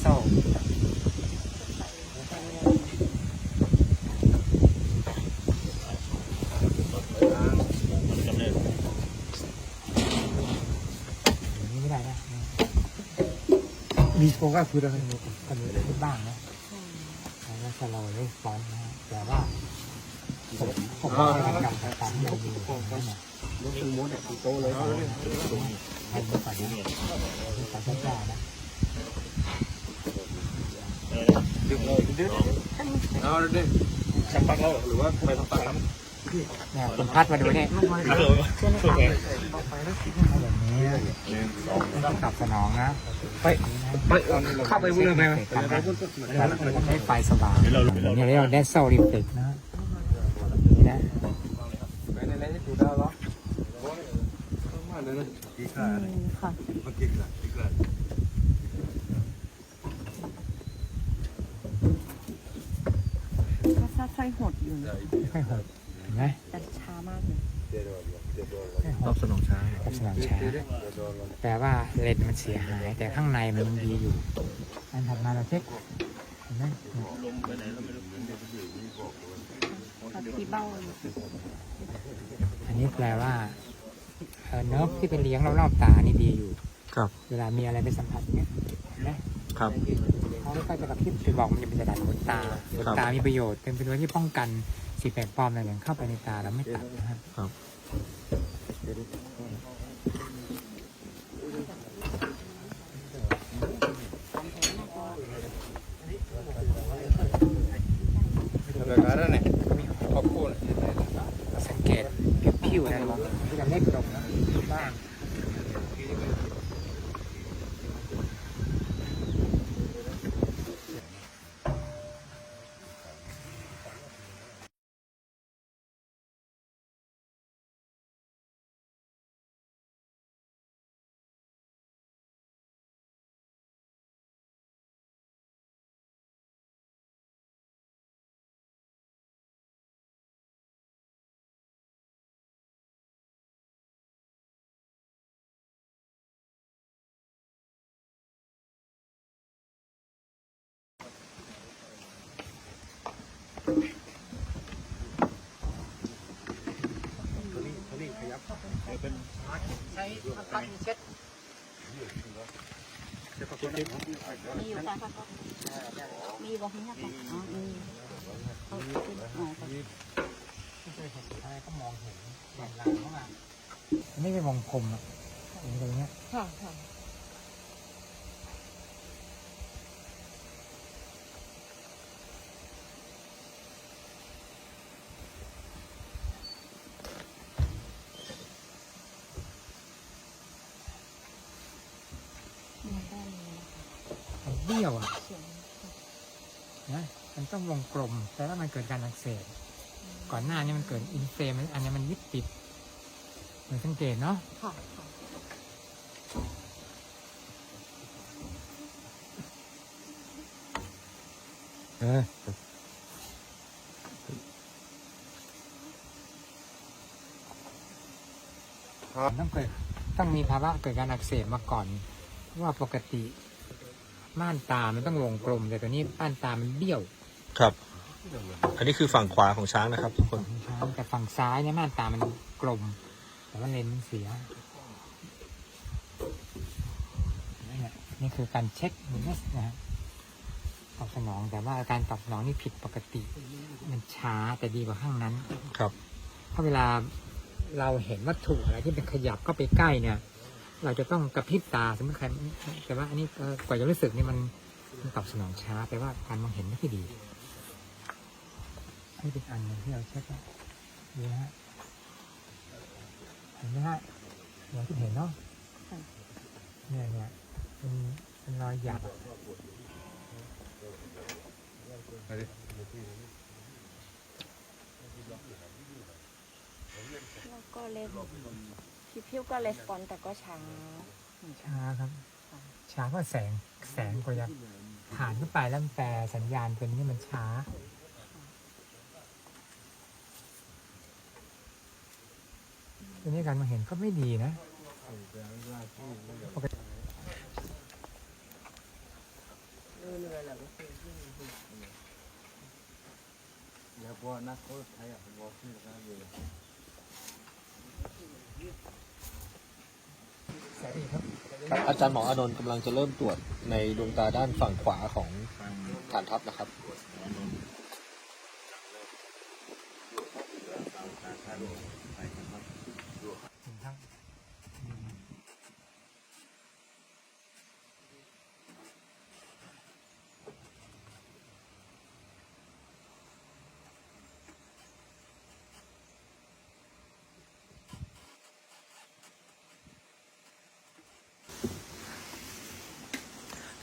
โซ่อย่างนี้ไม่ได้นะมีโฟกัสคือเราทำทำได้บ้างนะแล้วสโลว์เลสปอนนะฮะแต่ว่าผมผมว่าการกำต่างๆที่เราดูนั่นน่ะรถเป็นมดอะโตเลยให้ดูก่อนนะดูก่อนช้าๆนะ ดึงเลยดึงเอาดิสักพักแล้วหรือว่าไปสักพักแล้วเนี่ยคุณพัดมาดูเนี่ยแบบนี้ต้องตอบสนองนะไปไปเข้าไปวุ่นเลยไหมแล้วให้ไฟสว่างเนี่ยเรา Dazzle Reflect นะนี่นะไปในนี้ถูกแล้หรอมาเลยนะกี่ขาค่ะ มากี่ขากี่ขา ก็ ซาไส้หดอยู่ค่อยๆหดเห็นไหมแต่ช้ามากเลยค่อยๆหตอดบสนองช้าตอบสนองช้าแปลว่าเลนส์มันเสียหาย แต่ข้างในมันยังดีอยู่ อันถัดมาเราเช็คเห็นไหมเนี่ยเขาที่เบ้าอยู่อันนี้แปลว่าเอ่อเนิร์ฟที่เป็นเลี้ยงรอบๆตานี่ดีอยู่ ครับ เวลามีอะไรไปสัมผัสเนี่ยเห็นไหม ครับเขาไม่ค่อยจะกระพริบจะบอกมันจะเป็นกระดาษขนตาขนตา มีประโยชน์เป็นตัวที่ป้องกันสิ่งแปลกปลอมต่างๆเข้าไปในตาแล้วไม่ตัดนะครับครับ Sekarang nih, aku สังเกตผิวๆนะที่เราเล็กลงนะ ใช้พักมีเช็ดมีอยู่ค่ะค่ะมีบอกให้ค่ะอ๋อมีเอาขึ้นอ๋อค่ะไม่เคยเห็นอะไรก็มองเห็นเห็นหลังเข้ามาไม่เป็นวงกลมอะอย่างเงี้ยค่ะค่ะมันได้เลย มันเบี้ยวอะเขียนนะมันต้องวงกลมแต่ว่ามันเกิดการอักเสบก่อนหน้านี้มันเกิดอินเฟลมอันนี้มันยึดติดเหมือนสังเกตเนาะค่ะค่ะเออต้องเกิดต้องมีภาวะเกิดการอักเสบมาก่อนเพราะว่าปกติ ม่านตา มันต้องวงกลมแต่ตัวนี้ม่านตา มันเบี้ยวครับ อันนี้คือฝั่งขวาของช้างนะครับ ทุกคนของช้างแต่ฝั่งซ้ายเนี่ยม่านตา มันกลม แต่ว่าเลนส์มันเสีย นี่นี่คือการเช็คมินสนะฮะตอบสนองแต่ว่าอาการตอบสนองนี่ผิดปกติ มันช้าแต่ดีกว่าข้างนั้น ครับ เพราะเวลาเราเห็นวัตถุอะไรที่เป็นขยับเข้าไปใกล้เนี่ย เราจะต้องกระพริบตาสมมติใครแต่ว่าอันนี้กว่าจะรู้สึกนี่มันมันตอบสนองช้าแปลว่าการมองเห็นไม่ค่อยดีนี่เป็นอันนึงที่เราเช็คนะดูนะฮะเห็นไหมฮะอย่างที่เห็นเนาะเนี่ยเนี่ยเป็นเป็นรอยหยักแล้วก็เลส พี่พิวก็レスปอนแต่ก็ช้าช้าครับ ช้าเพราะแสงแสงกว่าจะผ่านเข้าไปแล้วแปลสัญญาณตัวนี้มันช้าทีนี้การมองเห็นก็ไม่ดีนะปกติอย่าบอกนักโทษไทยอะผมบอกชื่อนะเวสวัสดีครับ ครับอาจารย์หมออานนท์กำลังจะเริ่มตรวจในดวงตาด้านฝั่งขวาของฐานทัพนะครับถึ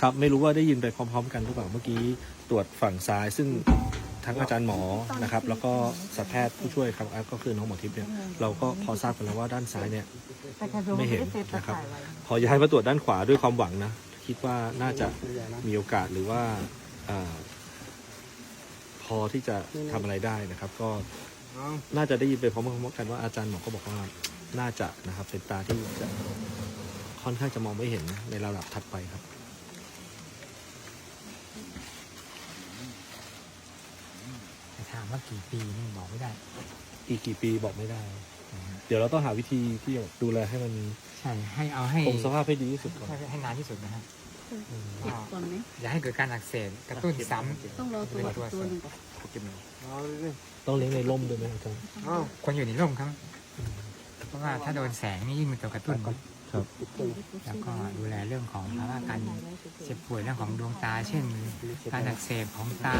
ครับไม่รู้ว่าได้ยินไปพร้อม ๆ กันหรือเปล่าเมื่อกี้ตรวจฝั่งซ้าย ซึ่งทั้งอาจารย์หมอนะครับ แล้วก็สัตวแพทย์ผู้ช่วยครับก็คือน้องหมอทิพย์เนี่ยเราก็พอทราบกันแล้วว่าด้านซ้ายเนี่ยไม่เห็นนะครับ พอย้ายมาตรวจด้านขวาด้วยความหวังนะ คิดว่าน่าจะมีโอกาสหรือว่าอพอที่จะทำอะไรได้นะครับ ก็น่าจะได้ยินไปพร้อมๆกันว่าอาจารย์หมอก็บอกว่าน่าจะนะครับเป็นตาที่จะค่อนข้างจะมองไม่เห็นในระดับถัดไปครับ แต่ถาม ว่ากี่ปีนี่บอกไม่ได้อีกกี่ปีบอกไม่ได้เดี๋ยวเราต้องหาวิธีที่จะดูแลให้มันใช่ให้เอาให้คงสภาพให้ดีที่สุดก่อนให้ให้นานที่สุดนะฮะเก็บก่อนไหมอย่าให้เกิดการอักเสบกระตุ้นซ้ำต้องรอตัวอีกตัวหนึ่งก่อนเอาเลยต้องเลี้ยงในร่มด้วยไหมอาจารย์ เอาควรอยู่ในร่มครับ เพราะว่าถ้าโดนแสงนี่ยิ่งเป็นตัวกระตุ้น ครับแล้วก็ดูแลเรื่องของภาวะการเจ็บป่วยเรื่องของดวงตา เช่น การอักเสบของตา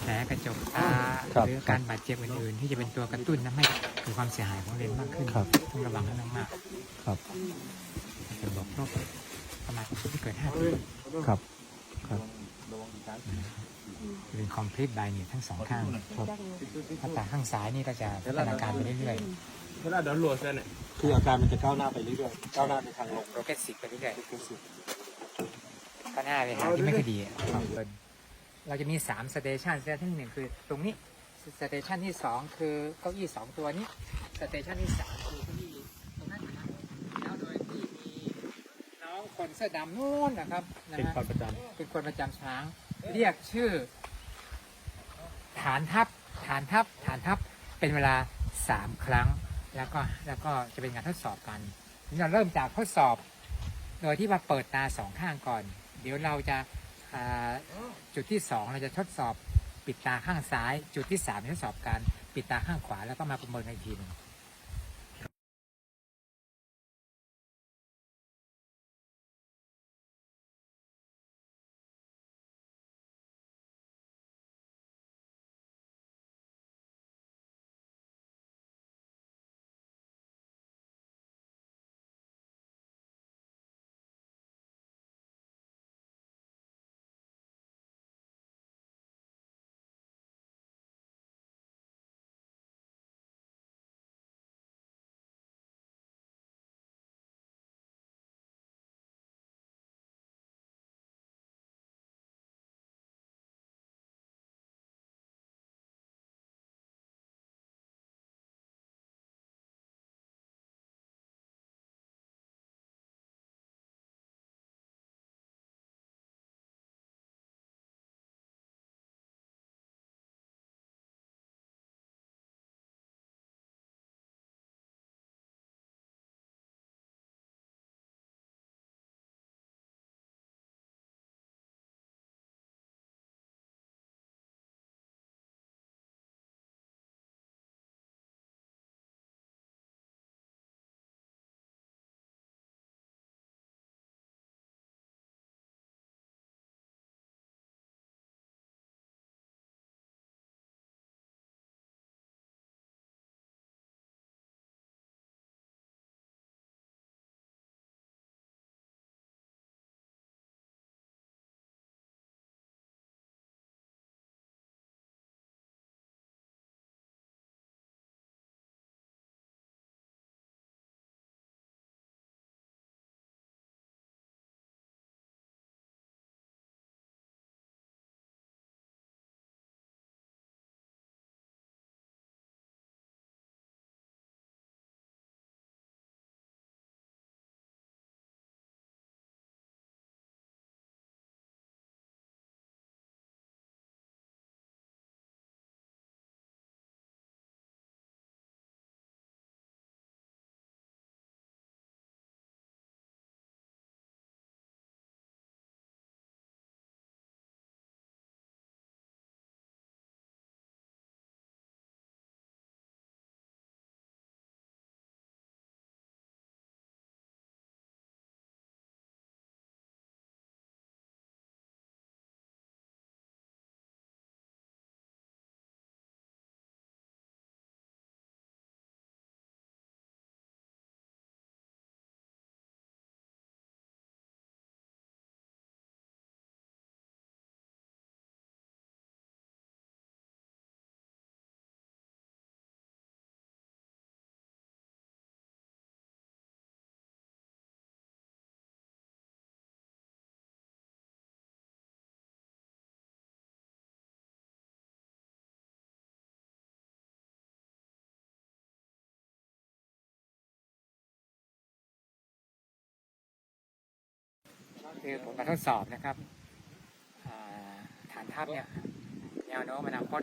แผลกระจกตาครับหรือการบาดเจ็บอื่นๆ ที่จะเป็นตัวกระตุ้นทำให้เกิดความเสียหายของเลนส์มากขึ้นครับต้องระวังให้มากครับๆจะบอกโรคประมาณที่เกิดห้าปีครับครับเป็น complete b เนี่ยทั้งสองข้างถ้าตาข้างซ้ายนี่ก็จะพัฒนาการไปเรื่อย เวลาเดินหลวดเส้นเนี่ยคืออาการมันจะก้าวหน้าไปเรื่อยๆก้าวหน้าในทางลงๆ progressive ไปเรื่อยๆก็หน้าไปทางที่ไม่ค่อยดีเราจะมีสามสเตชันสเตชันที่หนึ่งคือตรงนี้สเตชันที่สองคือเก้าอี้สองตัวนี้สเตชันที่สามคือเก้าอี้ตรงนั้นนะครับแล้วโดยที่มีน้องคนเสื้อดำนู่นนะครับนะเป็นความประจำเป็นคนประจำช้าง เรียกชื่อ ฐานทัพฐานทัพฐานทัพเป็นเวลาสามครั้ง แล้วก็แล้วก็จะเป็นการทดสอบกันเราเริ่มจากทดสอบ โดยที่มาเปิดตาสองข้างก่อน เดี๋ยวเราจะาจุดที่สองเราจะทดสอบปิดตาข้างซ้าย จุดที่สามทดสอบการปิดตาข้างขวาแล้วก็มาประเมินอีกทีหนึ่ง คือผลการทดสอบนะครับฐานทัพเนี่ยแนวโน้มอนาคต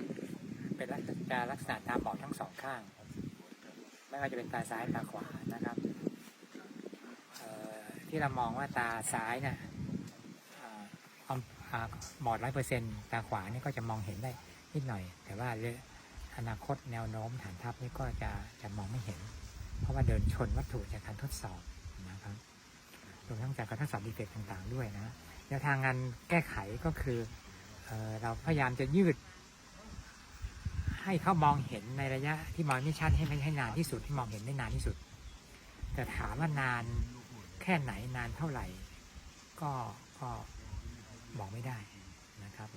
เป็นลักษณะจะลักษณะตามบอดทั้งสองข้าง ไม่ว่าจะเป็นตาซ้ายตาขวานะครับที่เรามองว่าตาซ้ายเนี่ยอ่าความอ่าบอดร้อยเปอร์เซ็นต์ตาขวานี่ก็จะมองเห็นได้นิดหน่อย แต่ว่าเอนาคตแนวโน้มฐานทัพนี่ก็จะจะมองไม่เห็น เพราะว่าเดินชนวัตถุจากการทดสอบ รวมทั้งจากการทดสอบดีเฟกต์ต่างๆ ด้วยนะแนวทางงานแก้ไขก็คือเออเราพยายามจะยืด ให้เขามองเห็นในระยะที่มองไม่ชัดให้ให้นานที่สุดที่มองเห็นได้นานที่สุด แต่ถามว่านานแค่ไหนนานเท่าไหร่ ก็ก็บอกไม่ได้นะครับ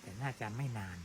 แต่น่าจะไม่นาน